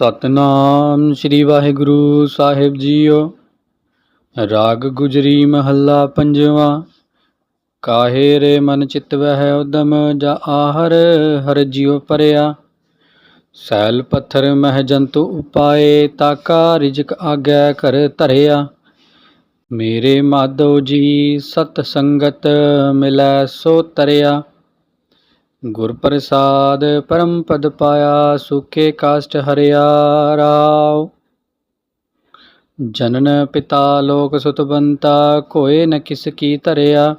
ਸਤਨਾਮ ਸ੍ਰੀ ਵਾਹਿਗੁਰੂ ਸਾਹਿਬ ਜੀਓ। ਰਾਗ ਗੁਜਰੀ ਮਹੱਲਾ ਪੰਜਵਾ। ਕਾਹੇ ਰੇ ਮਨ ਚਿਤ ਵਹਿ ਉਦਮ ਜਾ ਆਹਰ, ਹਰ ਜਿਉ ਪਰਿਆ। ਸੈਲ ਪੱਥਰ ਮਹਿ ਜੰਤੂ ਉਪਾਏ ਤਾਕਾ ਰਿਜਕ ਆਗੈ ਕਰ ਧਰਿਆ। ਮੇਰੇ ਮਾਧੋ ਜੀ, ਸਤ ਸੰਗਤ ਮਿਲੈ ਸੋ ਤਰਿਆ। ਗੁਰ ਪ੍ਰਸਾਦ ਪਰਮ ਪਦ ਪਾਇਆ, ਸੁਖੇ ਕਾਸ਼ਟ ਹਰਿਆ ਰਾਵ ਜਨਨ ਪਿਤਾ ਲੋਕ ਸੁਤ ਬੰਤਾ ਕੋਏ ਨ ਕਿਸ ਕੀ ਧਰਿਆ।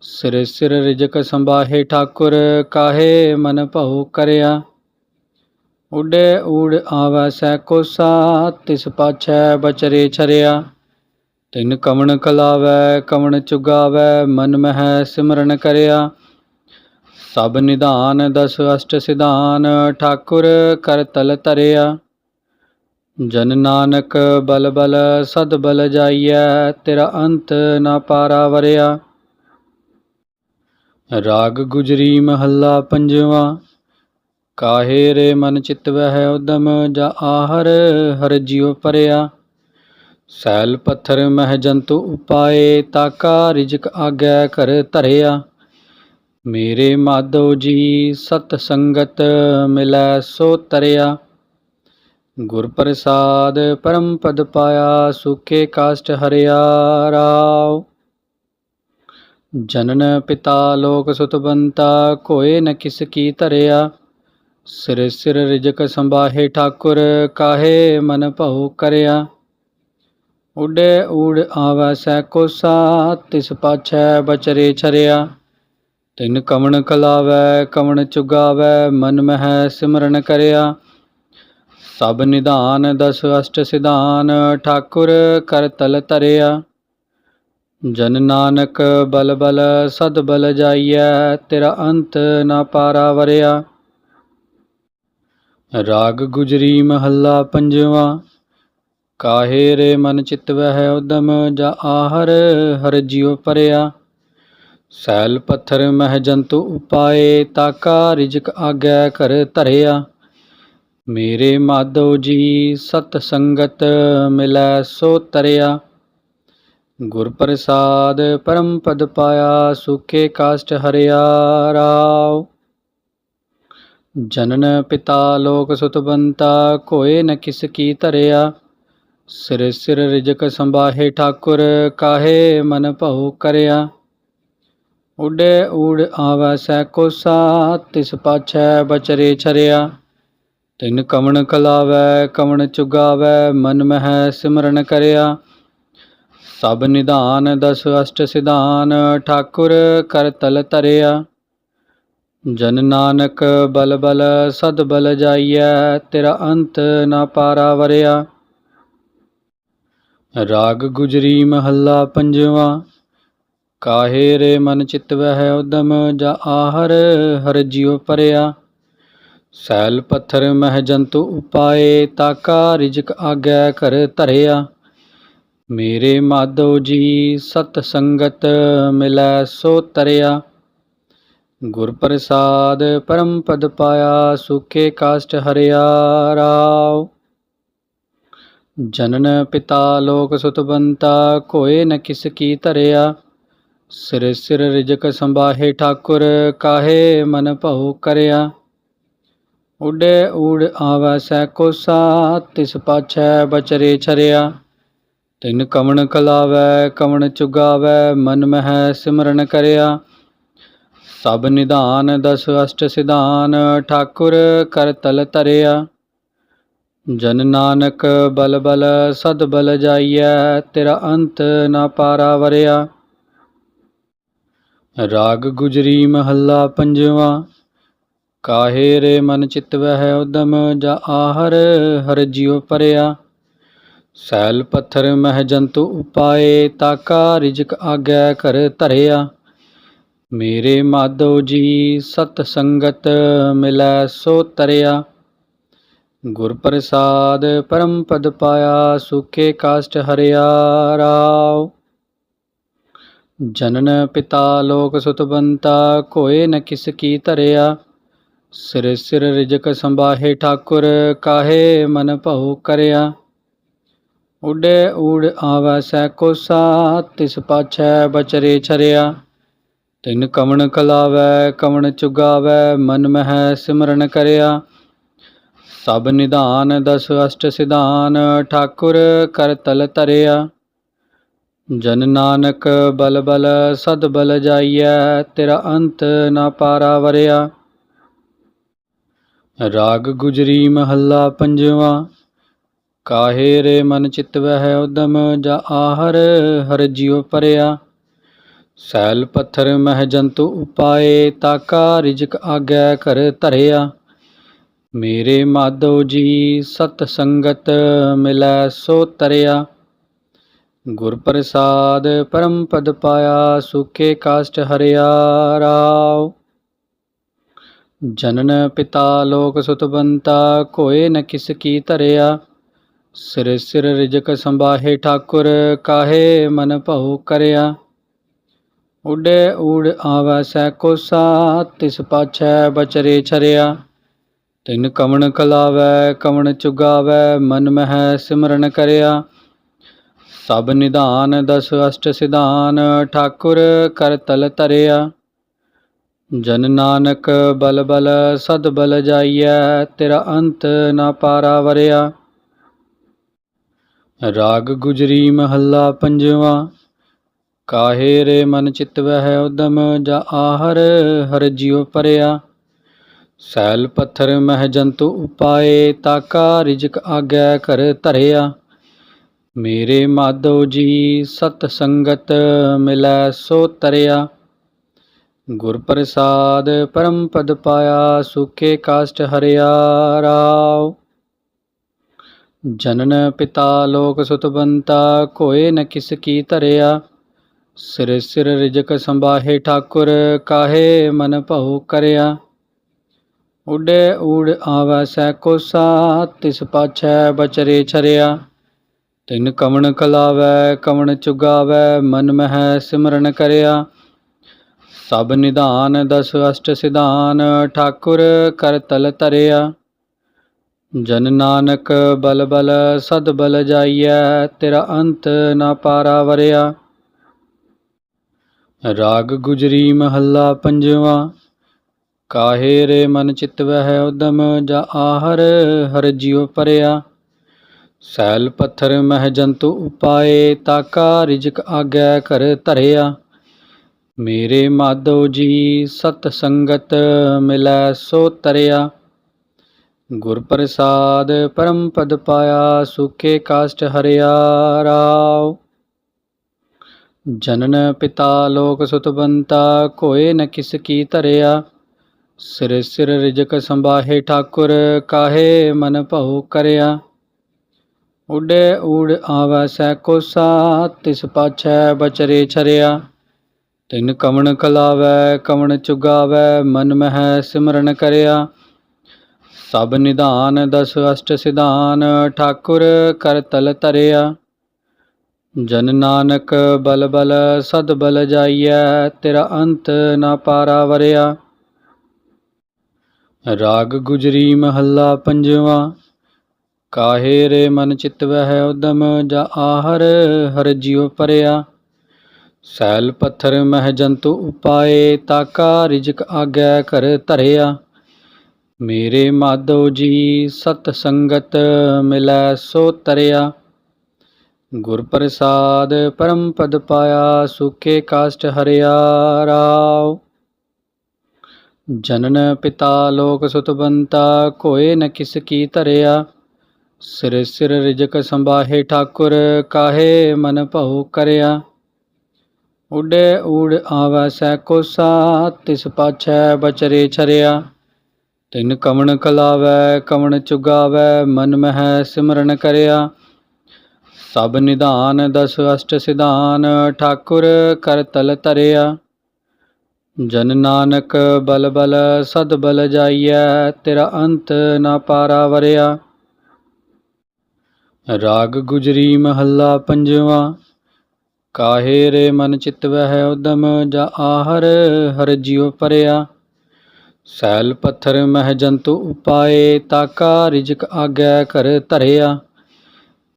ਸਿਰ ਸਿਰ ਰਿਜਕ ਸੰਭਾਹੇ ਠਾਕੁਰ, ਕਾਹੇ ਮਨ ਭਉ ਕਰਿਆ। ਉਡੇ ਊੜ ਆਵੈ ਸੈ ਕੋਸਾ, ਤਿਸ ਪਾਛੈ ਬਚਰੇ ਛਰਿਆ। ਤਿਨ ਕਵਣ ਕਲਾਵੈ, ਕਵਣ ਚੁਗਾਵੈ, ਮਨ ਮਹਿ ਸਿਮਰਨ ਕਰਿਆ। ਸਭ ਨਿਧਾਨ, ਦਸ ਅਸ਼ਟ ਸਿਧਾਨ, ਠਾਕੁਰ ਕਰ ਤਲ ਤਰਿਆ ਜਨ ਨਾਨਕ ਬਲ ਬਲ, ਸਦ ਬਲ ਜਾਈਐ, ਤੇਰਾ ਅੰਤ ਨਾ ਪਾਰਾ ਵਰਿਆ। ਰਾਗ ਗੁਜਰੀ ਮਹੱਲਾ ਪੰਜਵਾ, ਕਾਹੇ ਰੇ ਮਨ ਚਿਤ ਵਹਿ ਉਦਮ, ਜਾ ਆਹਰ ਹਰ ਜਿਉ ਪਰਿਆ। ਸੈਲ ਪੱਥਰ ਮਹਿ ਜੰਤੂ ਉਪਾਏ ਤਾਕਾ ਰਿਜਕ ਆਗੈ ਕਰ ਧਰਿਆ। ਮੇਰੇ ਮਾਧੋ ਜੀ ਸਤ ਸੰਗਤ ਮਿਲੈ ਸੋ ਤਰਿਆ। ਗੁਰ ਪ੍ਰਸਾਦ ਪਰਮ ਪਦ ਪਾਇਆ, ਸੁਖੇ ਕਾਸ਼ਟ ਹਰਿਆ ਰਾਵ ਜਨਨ ਪਿਤਾ ਲੋਕ ਸੁਤ ਬੰਤਾ, ਕੋਏ ਨ ਕਿਸ ਕੀ ਧਰਿਆ। ਸਿਰ ਸਿਰ ਰਿਜਕ ਸੰਭਾਹੇ ਠਾਕੁਰ, ਕਾਹੇ ਮਨ ਭਉ ਕਰਿਆ। ਉਡੇ ਊੜ ਆਵੈ ਸੈ ਕੋਸਾ, ਤਿਸ ਪਾਛੈ ਬਚਰੇ ਛਰਿਆ। ਤਿੰਨ ਕਵਣ ਕਲਾਵੈ ਕਵਣ ਚੁਗਾਵੈ, ਮਨ ਮਹਿ ਸਿਮਰਨ ਕਰਿਆ। ਸਭ ਨਿਧਾਨ ਦਸ ਅਸ਼ਟ ਸਿਧਾਨ, ਠਾਕੁਰ ਕਰ ਤਲ ਤਰਿਆ ਜਨ ਨਾਨਕ ਬਲ ਬਲ, ਸਦ ਬਲ ਜਾਈਐ, ਤੇਰਾ ਅੰਤ ਨਾ ਪਾਰਾ ਵਰਿਆ। ਰਾਗ ਗੁਜਰੀ ਮਹੱਲਾ ਪੰਜਵਾ, ਕਾਹੇ ਰੇ ਮਨ ਚਿਤ ਵਹਿ ਉਦਮ, ਜਾ ਆਹਰ ਹਰ ਜਿਉ ਪਰਿਆ। ਸੈਲ ਪੱਥਰ ਮਹਿ ਜੰਤੂ ਉਪਾਏ ਤਾਕਾ ਰਿਜਕ ਆਗੈ ਕਰ ਧਰਿਆ ਮੇਰੇ ਮਾਧੋ ਜੀ ਸਤ ਸੰਗਤ ਮਿਲੈ ਸੋ ਤਰਿਆ ਗੁਰ ਪ੍ਰਸਾਦ ਪਰਮ ਪਦ ਪਾਇਆ ਸੁਖੇ ਕਾਸ਼ਟ ਹਰਿਆ ਰਾਵ ਜਨਨ ਪਿਤਾ ਲੋਕ ਸੁਤ ਬੰਤਾ ਕੋਏ ਨ ਕਿਸ ਕੀ ਧਰਿਆ ਸਿਰ ਸਿਰ ਰਿਜਕ ਸੰਭਾਹੇ ਠਾਕੁਰ ਕਾਹੇ ਮਨ ਭਉ ਕਰਿਆ ਉਡੇ ਊੜ ਆਵੈ ਸੈ ਕੋਸਾ, ਤਿਸ ਪਾਛੈ ਬਚਰੇ ਛਰਿਆ। ਤਿਨ ਕਵਣ ਕਲਾਵੈ ਕਵਣ ਚੁਗਾਵੈ, ਮਨ ਮਹਿ ਸਿਮਰਨ ਕਰਿਆ। ਸਭ ਨਿਧਾਨ ਦਸ ਅਸ਼ਟ ਸਿਧਾਨ, ਠਾਕੁਰ ਕਰ ਤਲ ਤਰਿਆ ਜਨ ਨਾਨਕ ਬਲ ਬਲ, ਸਦ ਬਲ ਜਾਈਐ, ਤੇਰਾ ਅੰਤ ਨਾ ਪਾਰਾ ਵਰਿਆ। ਰਾਗ ਗੁਜਰੀ ਮਹੱਲਾ ਪੰਜਵਾ। ਕਾਹੇ ਰੇ ਮਨ ਚਿਤ ਵਹਿ ਉਦਮ ਜਾ ਆਹਰ, ਹਰ ਜਿਉ ਪਰਿਆ। ਸੈਲ ਪੱਥਰ ਮਹਿ ਜੰਤੂ ਉਪਾਏ ਤਾਕਾ ਰਿਜਕ ਆਗੈ ਕਰ ਧਰਿਆ। ਮੇਰੇ ਮਾਧੋ ਜੀ ਸਤ ਸੰਗਤ ਮਿਲੈ ਸੋ ਤਰਿਆ। ਗੁਰ ਪ੍ਰਸਾਦ ਪਰਮ ਪਦ ਪਾਇਆ, ਸੁਖੇ ਕਾਸ਼ਟ ਹਰਿਆ ਰਾਵ ਜਨਨ ਪਿਤਾ ਲੋਕ ਸੁਤ ਬੰਤਾ ਕੋਏ ਨ ਕਿਸ ਕੀ ਧਰਿਆ। ਸਿਰੇ ਸਿਰ ਰਿਜਕ ਸੰਭਾਹੇ ਠਾਕੁਰ ਕਾਹੇ ਮਨ ਭਉ ਕਰਿਆ। ਉਡੇ ਊੜ ਆਵੈ ਸੈ ਕੋਸਾ ਤਿਸ ਪਾਛੈ ਬਚਰੇ ਛਰਿਆ। ਤਿਨ ਕਵਣ ਕਲਾਵੈ, ਕਵਣ ਚੁਗਾਵੈ, ਮਨ ਮਹਿ ਸਿਮਰਨ ਕਰਿਆ। ਸਭ ਨਿਧਾਨ ਦਸ ਅਸ਼ਟ ਸਿਧਾਨ, ਠਾਕੁਰ ਕਰ ਤਲ ਤਰਿਆ ਜਨ ਨਾਨਕ ਬਲ ਬਲ, ਸਦ ਬਲ ਜਾਈਐ, ਤੇਰਾ ਅੰਤ ਨਾ ਪਾਰਾ ਵਰਿਆ। ਰਾਗ ਗੁਜਰੀ ਮਹੱਲਾ ਪੰਜਵਾ। ਕਾਹੇ ਰੇ ਮਨ ਚਿਤ ਵਹਿ ਉਦਮ ਜਾ ਆਹਰ, ਹਰ ਜਿਉ ਪਰਿਆ। ਸੈਲ ਪੱਥਰ ਮਹਿ ਜੰਤੂ ਉਪਾਏ ਤਾਕਾ ਰਿਜਕ ਆਗੈ ਕਰ ਧਰਿਆ। ਮੇਰੇ ਮਾਧੋ ਜੀ, ਸਤ ਸੰਗਤ ਮਿਲੈ ਸੋ ਤਰਿਆ। ਗੁਰ ਪ੍ਰਸਾਦ ਪਰਮ ਪਦ ਪਾਇਆ, ਸੁਖੇ ਕਾਸ਼ਟ ਹਰਿਆ ਰਾਓ। ਜਨਨ ਪਿਤਾ ਲੋਕ ਸੁਤ ਬੰਤਾ, ਕੋਏ ਨ ਕਿਸ ਕੀ ਧਰਿਆ। ਸਿਰ ਸਿਰ ਰਿਜਕ ਸੰਬਾਹੇ ਠਾਕੁਰ, ਕਾਹੇ ਮਨ ਭਉ ਕਰਿਆ। ਉਡੇ ਊੜ ਆਵੈ ਸੈ ਕੋਸਾ, ਤਿਸ ਪਾਛੈ ਬਚਰੇ ਛਰਿਆ। ਤਿਨ ਕਵਣ ਕਲਾਵੈ, ਕਵਣ ਚੁਗਾਵੈ, ਮਨ ਮਹਿ ਸਿਮਰਨ ਕਰਿਆ। ਸਭ ਨਿਧਾਨ ਦਸ ਅਸ਼ਟ ਸਿਧਾਨ, ਠਾਕੁਰ ਕਰ ਤਲ ਤਰਿਆ ਜਨ ਨਾਨਕ ਬਲ ਬਲ ਸਦ ਬਲ ਜਾਈਐ, ਤੇਰਾ ਅੰਤ ਨਾ ਪਾਰਾ ਵਰਿਆ। ਰਾਗ ਗੁਜਰੀ ਮਹੱਲਾ ਪੰਜਵਾ, ਕਾਹੇ ਰੇ ਮਨ ਚਿਤ ਵਹਿ ਉਦਮ, ਜਾ ਆਹਰ ਹਰ ਜਿਉ ਪਰਿਆ। ਸੈਲ ਪੱਥਰ ਮਹਿ ਜੰਤੂ ਉਪਾਏ ਤਾਕਾ ਰਿਜਕ ਆਗੈ ਕਰ ਧਰਿਆ। ਮੇਰੇ ਮਾਧੋ ਜੀ, ਸਤ ਸੰਗਤ ਮਿਲੈ ਸੋ ਤਰਿਆ। ਗੁਰ ਪ੍ਰਸਾਦ ਪਰਮ ਪਦ ਪਾਇਆ, ਸੁਖੇ ਕਾਸ਼ਟ ਹਰਿਆ ਰਾਵ ਜਨਨ ਪਿਤਾ ਲੋਕ ਸੁਤਬੰਤਾ ਕੋਏ ਨ ਕਿਸ ਕੀ ਧਰਿਆ। ਸਿਰ ਸਿਰ ਰਿਜਕ ਸੰਬਾਹੇ ਠਾਕੁਰ, ਕਾਹੇ ਮਨ ਭਉ ਕਰਿਆ। ਉਡੇ ਊੜ ਆਵੈ ਸੈ ਕੋਸਾ, ਤਿਸ ਪਾਛੈ ਬਚਰੇ ਛਰਿਆ। ਤਿਨ ਕਵਣ ਕਲਾਵੈ ਕਵਣ ਚੁਗਾਵੈ, ਮਨ ਮਹਿ ਸਿਮਰਨ ਕਰਿਆ। ਸਭ ਨਿਧਾਨ ਦਸ ਅਸ਼ਟ ਸਿਧਾਨ, ਠਾਕੁਰ ਕਰ ਤਲ ਤਰਿਆ ਜਨ ਨਾਨਕ ਬਲ ਬਲ, ਸਦ ਬਲ ਜਾਈਐ, ਤੇਰਾ ਅੰਤ ਨਾ ਪਾਰਾ ਵਰਿਆ। ਰਾਗ ਗੁਜਰੀ ਮਹੱਲਾ ਪੰਜਵਾ, ਕਾਹੇ ਰੇ ਮਨ ਚਿਤ ਵਹਿ ਉਦਮ, ਜਾ ਆਹਰ ਹਰ ਜਿਉ ਪਰਿਆ। ਸੈਲ ਪੱਥਰ ਮਹਿ ਜੰਤੂ ਉਪਾਏ ਤਾਕਾ ਰਿਜਕ ਆਗੈ ਕਰ ਧਰਿਆ। ਮੇਰੇ ਮਾਧੋ ਜੀ ਸਤ ਸੰਗਤ ਮਿਲੈ ਸੋ ਤਰਿਆ। ਗੁਰ ਪ੍ਰਸਾਦ ਪਰਮ ਪਦ ਪਾਇਆ, ਸੁਖੇ ਕਾਸ਼ਟ ਹਰਿਆ ਰਾਵ ਜਨਨ ਪਿਤਾ ਲੋਕ ਸੁਤਬੰਤਾ ਕੋਏ ਨ ਕਿਸ ਕੀ ਧਰਿਆ। ਸਿਰ ਸਿਰ ਰਿਜਕ ਸੰਬਾਹੇ ਠਾਕੁਰ, ਕਾਹੇ ਮਨ ਭਉ ਕਰਿਆ। ਉਡੇ ਊੜ ਆਵੈ ਸੈ ਕੋਸਾ, ਤਿਸ ਪਾਛੈ ਬਚਰੇ ਛਰਿਆ। ਤਿਨ ਕਵਣ ਕਲਾਵੈ ਕਵਣ ਚੁਗਾਵੈ, ਮਨ ਮਹਿ ਸਿਮਰਨ ਕਰਿਆ। ਸਭ ਨਿਧਾਨ ਦਸ ਅਸ਼ਟ ਸਿਧਾਨ, ਠਾਕੁਰ ਕਰ ਤਲ ਤਰਿਆ ਜਨ ਨਾਨਕ ਬਲ ਬਲ, ਸਦ ਬਲ ਜਾਈਐ, ਤੇਰਾ ਅੰਤ ਨਾ ਪਾਰਾ ਵਰਿਆ। ਰਾਗ ਗੁਜਰੀ ਮਹੱਲਾ ਪੰਜਵਾ, ਕਾਹੇ ਰੇ ਮਨ ਚਿਤ ਵਹਿ ਉਦਮ, ਜਾ ਆਹਰ ਹਰ ਜਿਉ ਪਰਿਆ। ਸੈਲ ਪੱਥਰ ਮਹਿ ਜੰਤੂ ਉਪਾਏ ਤਾਕਾ ਰਿਜਕ ਆਗੈ ਕਰ ਧਰਿਆ ਮੇਰੇ ਮਾਧੋ ਜੀ ਸਤ ਸੰਗਤ ਮਿਲੈ ਸੋ ਤਰਿਆ ਗੁਰ ਪ੍ਰਸਾਦ ਪਰਮ ਪਦ ਪਾਇਆ ਸੁਖੇ ਕਾਸ਼ਟ ਹਰਿਆ ਰਾਵ ਜਨਨ ਪਿਤਾ ਲੋਕ ਸੁਤਬੰਤਾ ਕੋਏ ਨ ਕਿਸ ਕੀ ਧਰਿਆ ਸਿਰ ਸਿਰ ਰਿਜਕ ਸੰਬਾਹੇ ਠਾਕੁਰ ਕਾਹੇ ਮਨ ਭਉ ਕਰਿਆ ਉਡੇ ਊੜ ਆਵੈ ਸੈ ਕੋਸਾ ਤਿਸ ਪਾਛੈ ਬਚਰੇ ਛਰਿਆ। ਤਿਨ ਕਵਣ ਕਲਾਵੈ, ਕਵਣ ਚੁਗਾਵੈ, ਮਨ ਮਹਿ ਸਿਮਰਨ ਕਰਿਆ। ਸਭ ਨਿਧਾਨ, ਦਸ ਅਸ਼ਟ ਸਿਧਾਨ, ਠਾਕੁਰ ਕਰ ਤਲ ਤਰਿਆ ਜਨ ਨਾਨਕ ਬਲ ਬਲ, ਸਦ ਬਲ ਜਾਈਐ, ਤੇਰਾ ਅੰਤ ਨਾ ਪਾਰਾ ਵਰਿਆ। ਰਾਗ ਗੁਜਰੀ ਮਹੱਲਾ ਪੰਜਵਾ। ਕਾਹੇ ਰੇ ਮਨ ਚਿਤ ਵਹਿ ਉਦਮ ਜਾ ਆਹਰ, ਹਰ ਜਿਉ ਪਰਿਆ। ਸੈਲ ਪੱਥਰ ਮਹਿ ਜੰਤੂ ਉਪਾਏ ਤਾਕਾ ਰਿਜਕ ਆਗੈ ਕਰ ਧਰਿਆ। ਮੇਰੇ ਮਾਧੋ ਜੀ, ਸਤ ਸੰਗਤ ਮਿਲੈ ਸੋ ਤਰਿਆ। ਗੁਰ ਪ੍ਰਸਾਦ ਪਰਮ ਪਦ ਪਾਇਆ, ਸੁਖੇ ਕਾਸ਼ਟ ਹਰਿਆ ਰਾਵ ਜਨਨ ਪਿਤਾ ਲੋਕ ਸੁਤਬੰਤਾ ਕੋਏ ਨ ਕਿਸ ਕੀ ਧਰਿਆ। ਸਿਰੇ ਸਿਰ ਰਿਜਕ ਸੰਬਾਹੇ ਠਾਕੁਰ ਕਾਹੇ ਮਨ ਭਉ ਕਰਿਆ। ਉਡੇ ਊੜ ਆਵੈ ਸੈ ਕੋਸਾ ਤਿਸ ਪਾਛੈ ਬਚਰੇ ਛਰਿਆ। ਤਿਨ ਕਵਣ ਕਲਾਵੈ, ਕਵਣ ਚੁਗਾਵੈ, ਮਨ ਮਹਿ ਸਿਮਰਨ ਕਰਿਆ। ਸਭ ਨਿਧਾਨ ਦਸ ਅਸ਼ਟ ਸਿਧਾਨ, ਠਾਕੁਰ ਕਰ ਤਲ ਤਰਿਆ ਜਨ ਨਾਨਕ ਬਲ ਬਲ, ਸਦ ਬਲ ਜਾਈਐ, ਤੇਰਾ ਅੰਤ ਨਾ ਪਾਰਾ ਵਰਿਆ। ਰਾਗ ਗੁਜਰੀ ਮਹੱਲਾ ਪੰਜਵਾ। ਕਾਹੇ ਰੇ ਮਨ ਚਿਤ ਵਹਿ ਉਦਮ ਜਾ ਆਹਰ, ਹਰ ਜਿਉ ਪਰਿਆ। ਸੈਲ ਪੱਥਰ ਮਹਿ ਜੰਤੂ ਉਪਾਏ ਤਾਕਾ ਰਿਜਕ ਆਗੈ ਕਰ ਧਰਿਆ।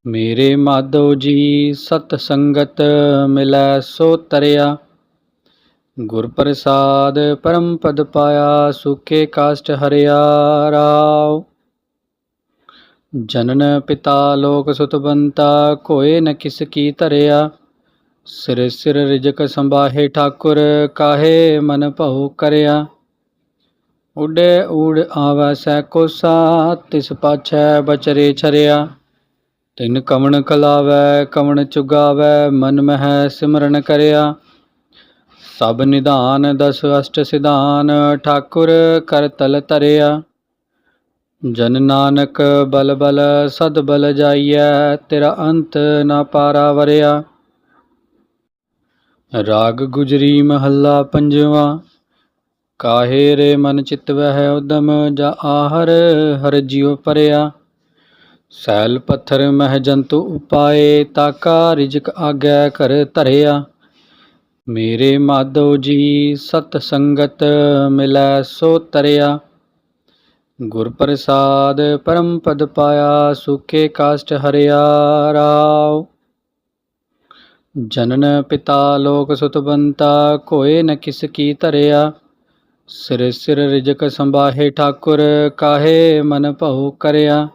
ਮੇਰੇ ਮਾਧੋ ਜੀ, ਸਤ ਸੰਗਤ ਮਿਲੈ ਸੋ ਤਰਿਆ। ਗੁਰ ਪ੍ਰਸਾਦ ਪਰਮ ਪਦ ਪਾਇਆ, ਸੁਖੇ ਕਾਸ਼ਟ ਹਰਿਆ ਰਾਓ। ਜਨਨ ਪਿਤਾ ਲੋਕ ਸੁਤਵੰਤਾ ਕੋਏ ਨ ਕਿਸ ਕੀ ਧਰਿਆ। ਸਿਰ ਸਿਰ ਰਿਜਕ ਸੰਬਾਹੇ ਠਾਕੁਰ, ਕਾਹੇ ਮਨ ਭਉ ਕਰਿਆ। ਉਡੇ ਊੜ ਆਵੈ ਸੈ ਕੋਸਾ, ਤਿਸ ਪਾਛੈ ਬਚਰੇ ਛਰਿਆ। ਤਿਨ ਕਵਣ ਕਲਾਵੈ, ਕਵਣ ਚੁਗਾਵੈ, ਮਨ ਮਹਿ ਸਿਮਰਨ ਕਰਿਆ। ਸਭ ਨਿਧਾਨ, ਦਸ ਅਸ਼ਟ ਸਿਧਾਨ, ਠਾਕੁਰ ਕਰ ਤਲ ਤਰਿਆ ਜਨ ਨਾਨਕ ਬਲ ਬਲ ਸਦ ਬਲ ਜਾਈਐ, ਤੇਰਾ ਅੰਤ ਨਾ ਪਾਰਾ ਵਰਿਆ। ਰਾਗ ਗੁਜਰੀ ਮਹੱਲਾ ਪੰਜਵਾ, ਕਾਹੇ ਰੇ ਮਨ ਚਿਤ ਵਹਿ ਉਦਮ, ਜਾ ਆਹਰ ਹਰ ਜਿਉ ਪਰਿਆ। ਸੈਲ ਪੱਥਰ ਮਹਿ ਜੰਤੂ ਉਪਾਏ ਤਾਕਾ ਰਿਜਕ ਆਗੈ ਕਰ ਧਰਿਆ। ਮੇਰੇ ਮਾਧੋ ਜੀ, ਸਤ ਸੰਗਤ ਮਿਲੈ ਸੋ ਤਰਿਆ। ਗੁਰ ਪ੍ਰਸਾਦ ਪਰਮ ਪਦ ਪਾਇਆ, ਸੁਖੇ ਕਾਸ਼ਟ ਹਰਿਆ ਰਾਵ ਜਨਨ ਪਿਤਾ ਲੋਕ ਸੁਤਵੰਤਾ ਕੋਏ ਨ ਕਿਸ ਕੀ ਧਰਿਆ। ਸਿਰ ਸਿਰ ਰਿਜਕ ਸੰਬਾਹੇ ਠਾਕੁਰ, ਕਾਹੇ ਮਨ ਭਉ ਕਰਿਆ।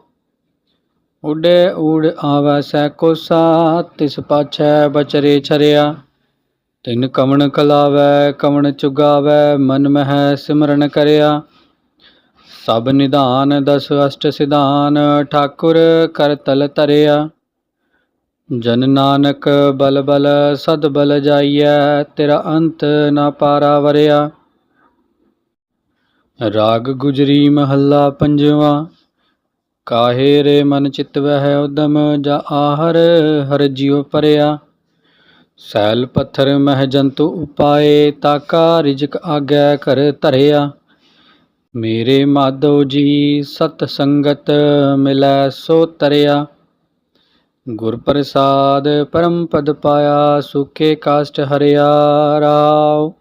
ਉਡੇ ਊੜ ਆਵੈ ਸੈ ਕੋਸਾ, ਤਿਸ ਪਾਛੈ ਬਚਰੇ ਛਰਿਆ। ਤਿਨ ਕਵਣ ਕਲਾਵੈ ਕਵਣ ਚੁਗਾਵੈ, ਮਨ ਮਹਿ ਸਿਮਰਨ ਕਰਿਆ। ਸਭ ਨਿਧਾਨ ਦਸ ਅਸ਼ਟ ਸਿਧਾਨ, ਠਾਕੁਰ ਕਰ ਤਲ ਤਰਿਆ ਜਨ ਨਾਨਕ ਬਲ ਬਲ, ਸਦ ਬਲ ਜਾਈਐ, ਤੇਰਾ ਅੰਤ ਨਾ ਪਾਰਾ ਵਰਿਆ। ਰਾਗ ਗੁਜਰੀ ਮਹੱਲਾ ਪੰਜਵਾਂ, ਕਾਹੇ ਰੇ ਮਨ ਚਿਤ ਵਹਿ ਉਦਮ, ਜਾ ਆਹਰ ਹਰ ਜਿਉ ਪਰਿਆ। ਸੈਲ ਪੱਥਰ ਮਹਿ ਜੰਤੂ ਉਪਾਏ ਤਾਕਾ ਰਿਜਕ ਆਗੈ ਕਰ ਧਰਿਆ। ਮੇਰੇ ਮਾਧੋ ਜੀ ਸਤ ਸੰਗਤ ਮਿਲੈ ਸੋ ਤਰਿਆ। ਗੁਰ ਪ੍ਰਸਾਦ ਪਰਮ ਪਦ ਪਾਇਆ, ਸੁਖੇ ਕਾਸ਼ਟ ਹਰਿਆ ਰਾਵ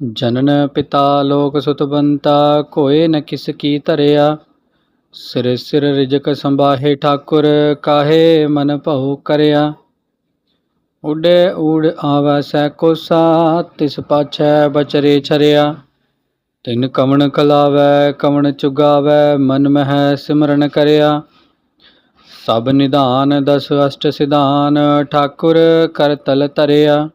ਜਨਨ ਪਿਤਾ ਲੋਕ ਸੁਤਵੰਤਾ ਕੋਏ ਨ ਕਿਸ ਕੀ ਧਰਿਆ। ਸਿਰ ਸਿਰ ਰਿਜਕ ਸੰਬਾਹੇ ਠਾਕੁਰ, ਕਾਹੇ ਮਨ ਭਉ ਕਰਿਆ। ਉਡੇ ਊੜ ਆਵੈ ਸੈ ਕੋਸਾ, ਤਿਸ ਪਾਛੈ ਬਚਰੇ ਛਰਿਆ। ਤਿਨ ਕਵਣ ਕਲਾਵੈ ਕਵਣ ਚੁਗਾਵੈ, ਮਨ ਮਹਿ ਸਿਮਰਨ ਕਰਿਆ। ਸਭ ਨਿਧਾਨ ਦਸ ਅਸ਼ਟ ਸਿਧਾਨ, ਠਾਕੁਰ ਕਰ ਤਲ ਤਰਿਆ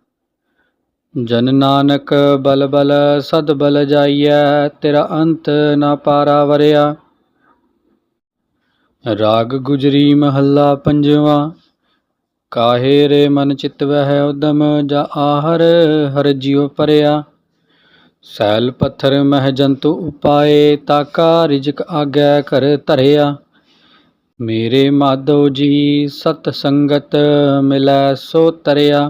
ਜਨ ਨਾਨਕ ਬਲ ਬਲ, ਸਦ ਬਲ ਜਾਈਐ, ਤੇਰਾ ਅੰਤ ਨਾ ਪਾਰਾ ਵਰਿਆ। ਰਾਗ ਗੁਜਰੀ ਮਹੱਲਾ ਪੰਜਵਾ, ਕਾਹੇ ਰੇ ਮਨ ਚਿਤ ਵਹਿ ਉਦਮ, ਜਾ ਆਹਰ ਹਰ ਜਿਉ ਪਰਿਆ। ਸੈਲ ਪੱਥਰ ਮਹਿ ਜੰਤੂ ਉਪਾਏ ਤਾਕਾ ਰਿਜਕ ਆਗੈ ਕਰ ਧਰਿਆ ਮੇਰੇ ਮਾਧੋ ਜੀ ਸਤ ਸੰਗਤ ਮਿਲੈ ਸੋ ਤਰਿਆ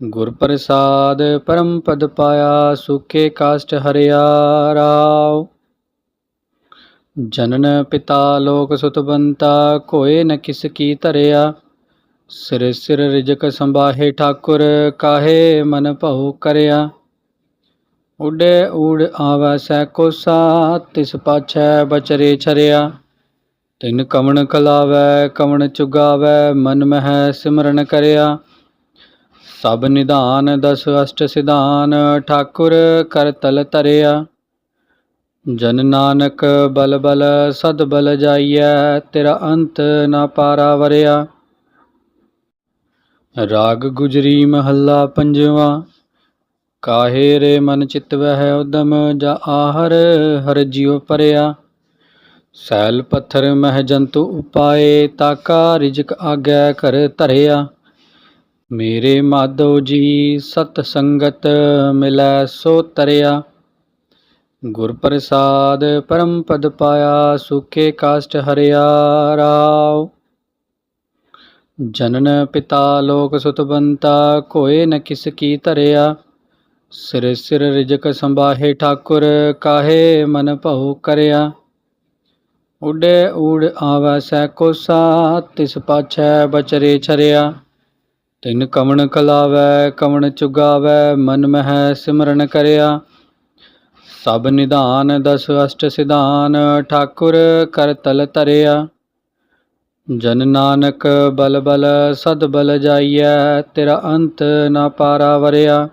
ਗੁਰ ਪ੍ਰਸਾਦ ਪਰਮ ਪਦ ਪਾਇਆ ਸੁਖੇ ਕਾਸ਼ਟ ਹਰਿਆ ਰਾਵ ਜਨਨ ਪਿਤਾ ਲੋਕ ਸੁਤਵੰਤਾ ਕੋਏ ਨ ਕਿਸ ਕੀ ਧਰਿਆ ਸਿਰ ਸਿਰ ਰਿਜਕ ਸੰਬਾਹੇ ਠਾਕੁਰ ਕਾਹੇ ਮਨ ਭਉ ਕਰਿਆ ਉਡੇ ਊੜ ਆਵੈ ਸੈ ਕੋਸਾ ਤਿਸ ਪਾਛੈ ਬਚਰੇ ਛਰਿਆ। ਤਿਨ ਕਵਣ ਕਲਾਵੈ ਕਵਣ ਚੁਗਾਵੈ, ਮਨ ਮਹਿ ਸਿਮਰਨ ਕਰਿਆ। ਸਭ ਨਿਧਾਨ, ਦਸ ਅਸ਼ਟ ਸਿਧਾਨ, ਠਾਕੁਰ ਕਰ ਤਲ ਤਰਿਆ ਜਨ ਨਾਨਕ ਬਲ ਬਲ, ਸਦ ਬਲ ਜਾਈਐ, ਤੇਰਾ ਅੰਤ ਨਾ ਪਾਰਾ ਵਰਿਆ। ਰਾਗ ਗੁਜਰੀ ਮਹੱਲਾ ਪੰਜਵਾ। ਕਾਹੇ ਰੇ ਮਨ ਚਿਤ ਵਹਿ ਉਦਮ ਜਾ ਆਹਰ, ਹਰ ਜਿਉ ਪਰਿਆ। ਸੈਲ ਪੱਥਰ ਮਹਿ ਜੰਤੂ ਉਪਾਏ ਤਾਕਾ ਰਿਜਕ ਆਗੈ ਕਰ ਧਰਿਆ। ਮੇਰੇ ਮਾਧੋ ਜੀ, ਸਤ ਸੰਗਤ ਮਿਲੈ ਸੋ ਤਰਿਆ। ਗੁਰ ਪ੍ਰਸਾਦ ਪਰਮ ਪਦ ਪਾਇਆ, ਸੁਖੇ ਕਾਸ਼ਟ ਹਰਿਆ ਰਾਵ ਜਨਨ ਪਿਤਾ ਲੋਕ ਸੁਤਵੰਤਾ ਕੋਏ ਨ ਕਿਸ ਕੀ ਧਰਿਆ। ਸਿਰੇ ਸਿਰ ਰਿਜਕ ਸੰਬਾਹੇ ਠਾਕੁਰ ਕਾਹੇ ਮਨ ਭਉ ਕਰਿਆ। ਉਡੇ ਊੜ ਆਵੈ ਸੈ ਕੋਸਾ, ਤਿਸ ਪਾਛੈ ਬਚਰੇ ਛਰਿਆ। ਤਿਨ ਕਵਣ ਕਲਾਵੈ, ਕਵਣ ਚੁਗਾਵੈ, ਮਨ ਮਹਿ ਸਿਮਰਨ ਕਰਿਆ। ਸਭ ਨਿਧਾਨ ਦਸ ਅਸ਼ਟ ਸਿਧਾਨ, ਠਾਕੁਰ ਕਰ ਤਲ ਤਰਿਆ ਜਨ ਨਾਨਕ ਬਲ ਬਲ, ਸਦ ਬਲ ਜਾਈਐ, ਤੇਰਾ ਅੰਤ ਨਾ ਪਾਰਾ ਵਰਿਆ।